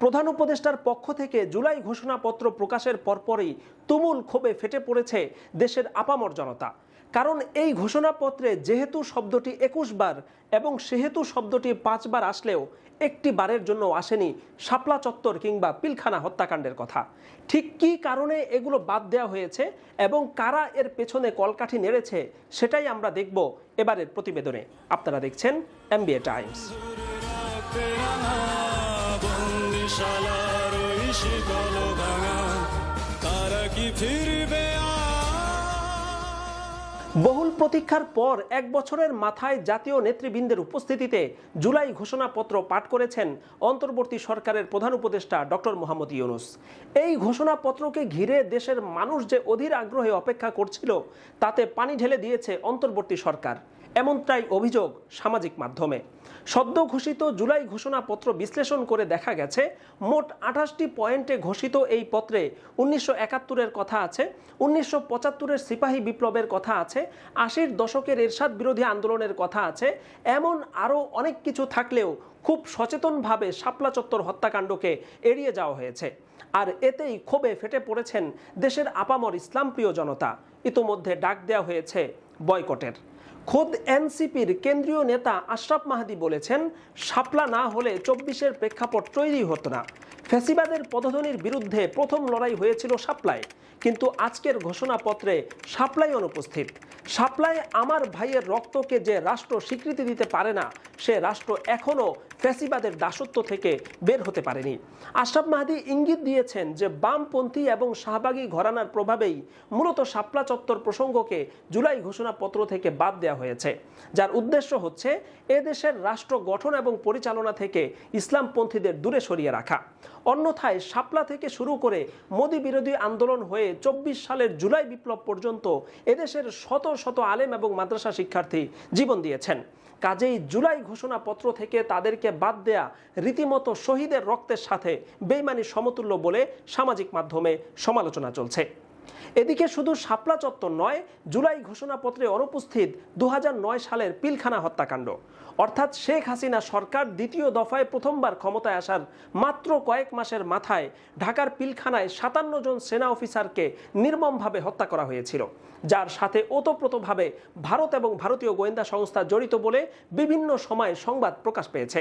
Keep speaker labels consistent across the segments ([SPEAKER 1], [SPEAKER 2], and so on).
[SPEAKER 1] প্রধান উপদেষ্টার পক্ষ থেকে জুলাই ঘোষণাপত্র প্রকাশের পরপরই তুমুল ক্ষোভে ফেটে পড়েছে দেশের আপামর জনতা। কারণ এই ঘোষণাপত্রে যেহেতু শব্দটি একুশ বার এবং সেহেতু শব্দটি পাঁচবার আসলেও একটি বারের জন্য আসেনি শাপলা চত্বর কিংবা পিলখানা হত্যাকাণ্ডের কথা। ঠিক কী কারণে এগুলো বাদ দেওয়া হয়েছে এবং কারা এর পেছনে কলকাঠি নেড়েছে সেটাই আমরা দেখব এবারের প্রতিবেদনে। আপনারা দেখছেন এমবিএ টাইমস।
[SPEAKER 2] ওই ভাঙা, তারা কি ফিরবে
[SPEAKER 1] বহুল প্রতীক্ষার পর এক বছরের মাথায় জাতীয় নেতৃবৃন্দের উপস্থিতিতে জুলাই ঘোষণাপত্র পাঠ করেছেন অন্তর্বর্তী সরকারের প্রধান উপদেষ্টা ডক্টর মোহাম্মদ ইউনুস। এই ঘোষণাপত্রকে ঘিরে দেশের মানুষ যে অধীর আগ্রহে অপেক্ষা করছিল, তাতে পানি ঢেলে দিয়েছে অন্তর্বর্তী সরকার। এমনটাই অভিযোগ সামাজিক মাধ্যমে। সদ্য ঘোষিত জুলাই ঘোষণাপত্র বিশ্লেষণ করে দেখা গেছে, মোট আঠাশটি পয়েন্টে ঘোষিত এই পত্রে উনিশশো একাত্তরের কথা আছে, উনিশশো পঁচাত্তরের সিপাহী বিপ্লবের কথা আছে, আশির দশকের এরশাদ বিরোধী আন্দোলনের কথা আছে, এমন আরও অনেক কিছু থাকলেও খুব সচেতনভাবে শাপলা চত্বর হত্যাকাণ্ডকে এড়িয়ে যাওয়া হয়েছে। আর এতেই ক্ষোভে ফেটে পড়েছেন দেশের আপামর ইসলামপ্রিয় জনতা। ইতোমধ্যে ডাক দেওয়া হয়েছে বয়কটের। খোদ এনসিপির কেন্দ্রীয় নেতা আশরাফ মাহাদি বলেছেন, শাপলা না হলে চব্বিশের প্রেক্ষাপট তৈরি হতো না। ফ্যাসিবাদের পদধ্বনির বিরুদ্ধে প্রথম লড়াই হয়েছিল সাপ্লাই। কিন্তু আজকের ঘোষণাপত্রে সাপ্লাই অনুপস্থিত। সাপ্লাই আমার ভাইয়ের রক্তকে যে রাষ্ট্র স্বীকৃতি দিতে পারে না, সে রাষ্ট্র এখনও ফ্যাসিবাদের দাসত্ব থেকে বের হতে পারেনি। আশরাফ মাহাদি ইঙ্গিত দিয়েছেন যে বামপন্থী এবং শাহবাগী ঘরানার প্রভাবেই মূলত শাপলা চত্বর প্রসঙ্গকে জুলাই ঘোষণাপত্র থেকে বাদ দেওয়া হয়েছে। যার উদ্দেশ্য হচ্ছে এদেশের রাষ্ট্র গঠন এবং পরিচালনা থেকে ইসলামপন্থীদের দূরে সরিয়ে রাখা। অন্যথায় শাপলা থেকে শুরু করে মোদী বিরোধী আন্দোলন হয়ে চব্বিশ সালের জুলাই বিপ্লব পর্যন্ত এদেশের শত শত আলেম এবং মাদ্রাসা শিক্ষার্থী জীবন দিয়েছেন। কাজেই জুলাই ঘোষণাপত্র থেকে তাদেরকে বাদ দেয়া রীতিমতো শহীদের রক্তের সাথে বেইমানি সমতুল্য বলে সামাজিক মাধ্যমে সমালোচনা চলছে। এদিকে শুধু শাপলা চত্বর নয়, জুলাই ঘোষণাপত্রে অনুপস্থিত দু সালের পিলখানা হত্যাকাণ্ড। অর্থাৎ শেখ হাসিনা সরকার দ্বিতীয় দফায় প্রথমবার ক্ষমতায় আসার মাত্র কয়েক মাসের মাথায় ঢাকার পিলখানায় সাতান্ন জন সেনা অফিসারকে নির্মমভাবে হত্যা করা হয়েছিল। যার সাথে ওতপ্রোতভাবে ভারত এবং ভারতীয় গোয়েন্দা সংস্থা জড়িত বলে বিভিন্ন সময়ে সংবাদ প্রকাশ পেয়েছে।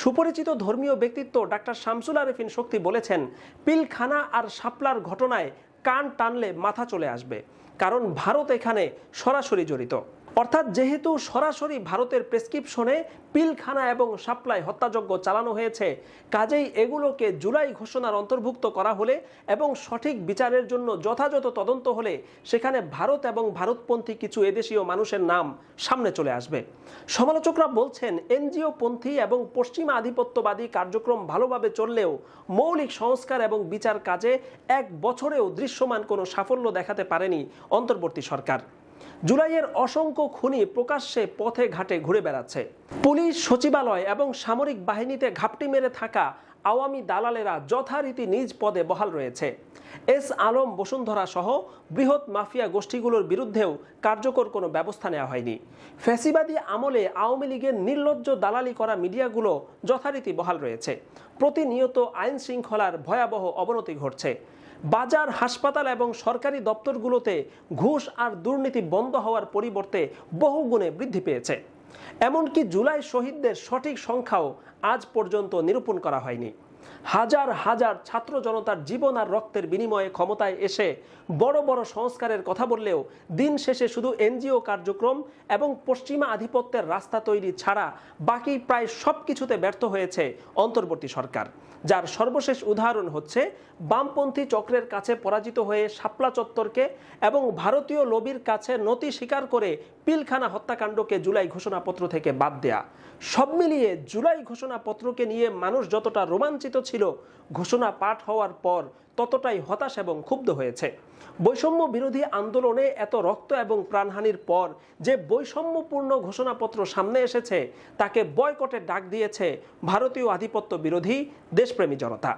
[SPEAKER 1] সুপরিচিত ধর্মীয় ব্যক্তিত্ব ডাক্তার শামসুল আরেফিন শক্তি বলেছেন, পিলখানা আর শাপলার ঘটনায় কান টানলে মাথা চলে আসবে। কারণ ভারত এখানে সরাসরি জড়িত। অর্থাৎ যেহেতু সরাসরি ভারতের প্রেসক্রিপশনে পিলখানা এবং সাপ্লাই হত্যাযজ্ঞ চালানো হয়েছে, কাজেই এগুলোকে জুলাই ঘোষণার অন্তর্ভুক্ত করা হলে এবং সঠিক বিচারের জন্য যথাযথ তদন্ত হলে সেখানে ভারত এবং ভারতপন্থী কিছু এদেশীয় মানুষের নাম সামনে চলে আসবে। সমালোচকরা বলছেন, এনজিও পন্থী এবং পশ্চিমা আধিপত্যবাদী কার্যক্রম ভালোভাবে চললেও মৌলিক সংস্কার এবং বিচার কাজে এক বছরেও দৃশ্যমান কোনো সাফল্য দেখাতে পারেনি অন্তর্বর্তী সরকার। জুলাইয়ের অসংখ্য খুনি প্রকাশ্যে পথে ঘাটে ঘুরে বেড়াচ্ছে। পুলিশ, সচিবালয় এবং সামরিক বাহিনীতে ঘাপটি মেরে থাকা আওয়ামী দালালেরা যথারীতি নিজ পদে বহাল রয়েছে। এস আলম, বসুন্ধরা সহ বৃহৎ মাফিয়া গোষ্ঠীগুলোর বিরুদ্ধেও কার্যকর কোনো ব্যবস্থা নেওয়া হয়নি। ফ্যাসিবাদী আমলে আওয়ামী লীগের নির্লজ্জ দালালি করা মিডিয়াগুলো যথারীতি বহাল রয়েছে। প্রতিনিয়ত আইন শৃঙ্খলার ভয়াবহ অবনতি ঘটছে। বাজার, হাসপাতাল এবং সরকারি দপ্তরগুলোতে ঘুষ আর দুর্নীতি বন্ধ হওয়ার পরিবর্তে বহুগুণে বৃদ্ধি পেয়েছে। এমনকি জুলাই শহীদদের সঠিক সংখ্যাও আজ পর্যন্ত নিরূপণ করা হয়নি। হাজার হাজার ছাত্র জনতার জীবন আর রক্তের বিনিময়ে ক্ষমতায় এসে বড় বড় সংস্কারের কথা বললেও দিন শেষে শুধু এনজিও কার্যক্রম এবং পশ্চিমা আধিপত্যের রাস্তা তৈরি ছাড়া বাকি প্রায় সব কিছুতে ব্যর্থ হয়েছে অন্তর্বর্তী সরকার, যার সর্বশেষ উদাহরণ হচ্ছে বামপন্থী চক্রের কাছে পরাজিত হয়ে শাপলা চত্বরকে এবং ভারতীয় লবির কাছে নতি স্বীকার করে পিলখানা হত্যাকাণ্ডকে জুলাই ঘোষণাপত্র থেকে বাদ দেয়া। সব মিলিয়ে জুলাই ঘোষণাপত্রকে নিয়ে মানুষ যতটা রোমাঞ্চিত ছিল। ঘোষণা পাঠ হওয়ার পর ততটাই হতাশ এবং ক্ষুব্ধ হয়েছে। বৈষম্য বিরোধী আন্দোলনে এত রক্ত এবং প্রাণহানির পর যে বৈষম্যপূর্ণ ঘোষণাপত্র সামনে এসেছে, তাকে বয়কটের ডাক দিয়েছে ভারতীয় আধিপত্য বিরোধী দেশপ্রেমী জনতা।